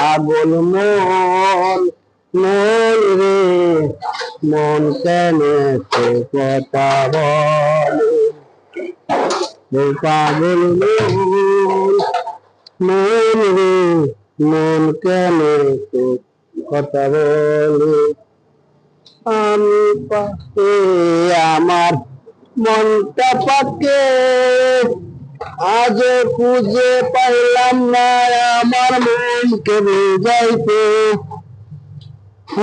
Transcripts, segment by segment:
পাগল মন মন রে, মন কেন কথা বলে? পাগল মন মন রে, মন কেন কথা বলে? আমি পাকে, আমার মনটা পাকে আজ খুঁজে পাইলাম না, আমার মনকে বুঝাইতে।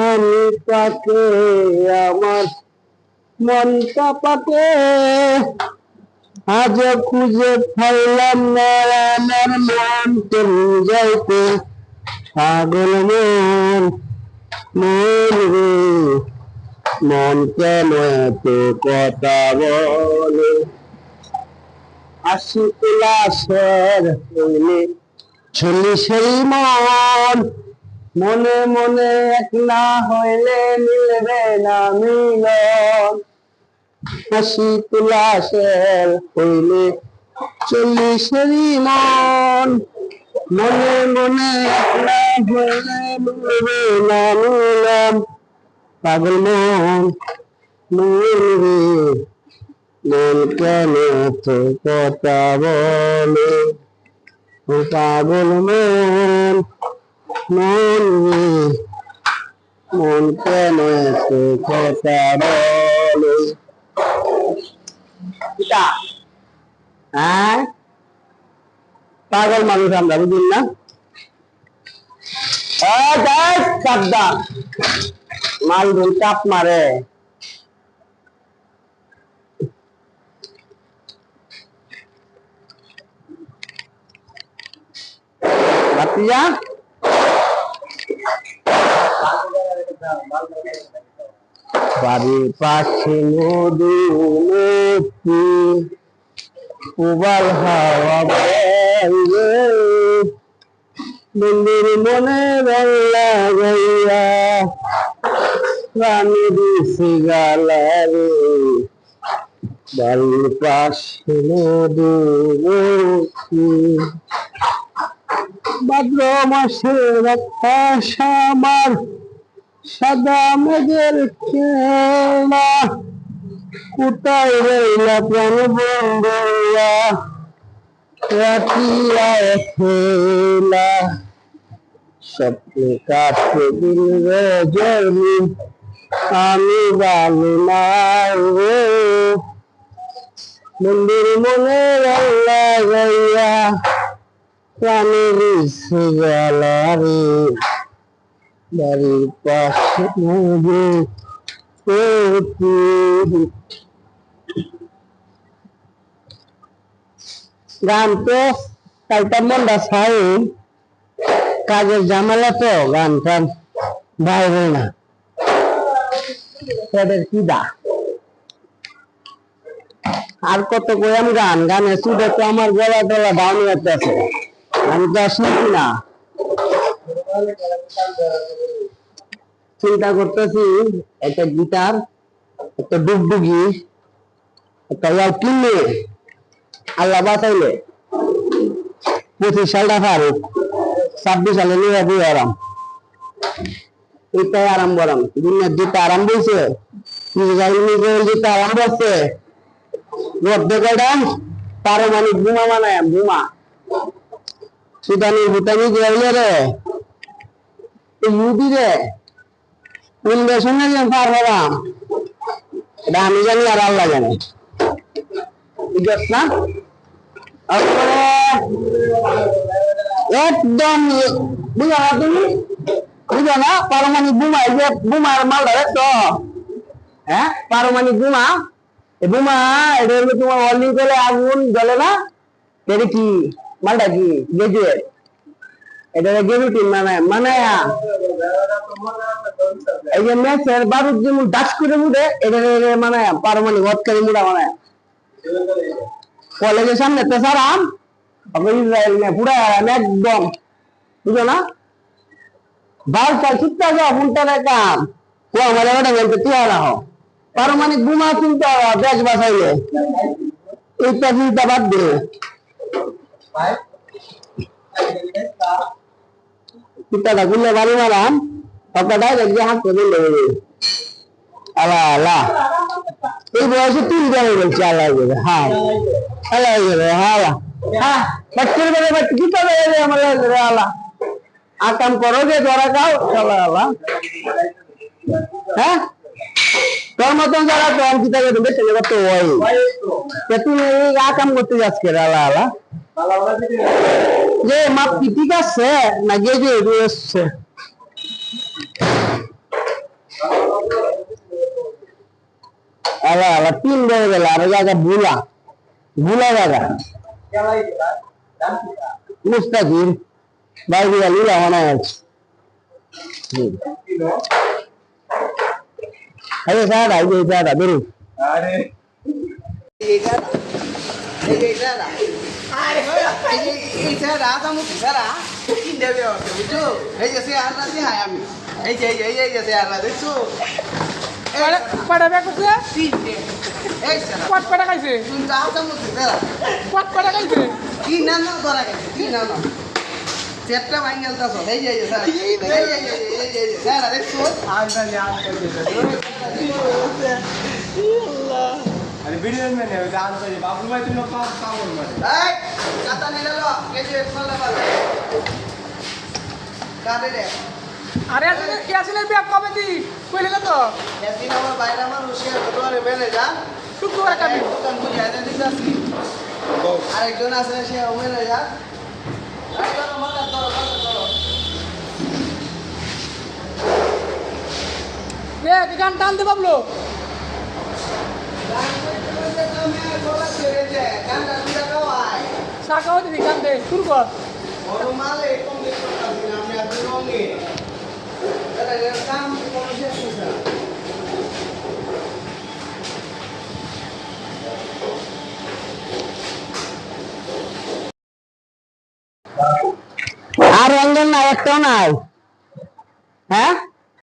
আমি পাকে আমার মনটা পাকে আজ খুঁজে পাইলাম না, আমার মনকে বুঝাইতে। পাগল মন মন রে মন কেন এত কথা বলে। মন, মনে মনে একলা হইলে মিলবে না মিলন। আশি ক্লাসের হইলে চল্লিশের মন, মনে মনে মিলবে না পাগল মন রে মন তো কথা বলে পাগল মন মন মন কেন তো কথা বলে হ্যাঁ? পাগল মানুষ আমরা, বুঝুন না? সাবধান। মাল ধুই চাপ মারে। বাড়ির পাশে নদী নদী উবাল হাওয়া বন্ধুর মনে রং লাগাইয়া প্রাণী দিছে গালারে। বাড়ির পাশে নদী ভাদ্র মাসের আকাশ আমার, সাদা মেঘের খেলা। কোথায় রইলা প্রাণ বন্ধুয়া রাখিয়া খেলা। স্বপ্নে কাটে দিন রজনী আমি ভালো রে। মন্দির মনে রল্লা গাইয়া গান তো কালটা মনটা ছাই কাজের জামালা তো, গান টান বাইরে না। তাদের কি দা? আর কত কইম গান গানে শুধু তো আমার গলা টলা ডাউন হতে আছে চিন্তা করতেছি, একটা গিটার, একটা ডুগডুগি, একটা কিনলে আল্লাহ বাঁচাইলে। পঁচিশ সালটা ফারুক ছাব্বিশ সালে নিয়ে দিয়ে আরাম। এটাই আরাম বরাম দুনিয়ার দিতে আরাম বলছে। দিতে আরাম বলছে। রব্দকটা পারমাণিক বোমা বানায়, বোমা। সুদানি ভুটানি গেলে রে? ইউদি রে। ইনভেশনে যে পার হলাম এটা আমি জানি আর আল্লাহ জানে। আছে না? একদম বুঝা না তুমি? বুঝো না? পারমাণিক বোমা, এই যে বোমার মাল ধরে তো। হ্যাঁ? পারমাণিক বোমা। এই বোমা, এটা হলো তোমার ওয়ার্নিং করলে আগুন জ্বলে না? এটা কি? মালটা কি? গ্রাজুয়েট এটা গ্রাজুয়েট মানে মানে এই যে ম্যাচের বারুদ যেমন ডাস করে মুড়ে, এটা মানে পারমাণিক হৎকারী মুড়া মানে কলেজের সামনে তো সারাম আবার ইসরায়েল নে পুরা একদম। বুঝো না? পারমাণিক বোমা চিন্তা দেশ বাঁচাইলে। এইটা চিন্তা বাদ দে। পিতাটা গুলে বাড়ি মারাম সবটা দেখবে হাত করে দেবে আল্লাহ আল্লাহ এই বয়সে তুই যাবে বলছি আল্লাহ যাবে হ্যাঁ আল্লাহ যাবে হ্যাঁ হ্যাঁ বাচ্চার বেড়ে বাচ্চা কি করে যাবে আমার আল্লাহ আকাম করো যে ধরা খাও আল্লাহ আল্লাহ হ্যাঁ তোর মতন যারা কম কি থাকে তুমি ছেলে করতে হয় তা তুই এই আকাম করতে যাচ্ছ আল্লাহ আল্লাহ যে মাপ কি ঠিক আছে না যে যে এসছে? আল্লাহ আল্লাহ তিন বেড়ে গেল আর জায়গা ভুলা। ভুলা জায়গা। মুস্তাকিম। বাইরে লিলা মনে আছে। আরে স্যার আই যে স্যার বেরু কয়টা ব্যাগ করছে কত কয়টা খাইছে কত কয়টা খাইছে চেটটা ভাঙ্গেল দাস এই যে এই যে স্যার এই চেপটা ভাঙি গেল তো এই যে স্যার এই যে এই যে স্যার আরে শোন আর না আরে ভিডিও মে নে দান কবে দি কইলে তো একদিন আমার বাইরে আমার রুশিয়া ঘটনারে বেলে যা শুক্রবার কাটি দোকান খুলে আইনা দিছি আরেকজন আছে সে ওমেলে যা গান টানতে পাবলো শাখা হতে দি গান দে শুরু কর আর রঞ্জন না একটাও নাই হ্যাঁ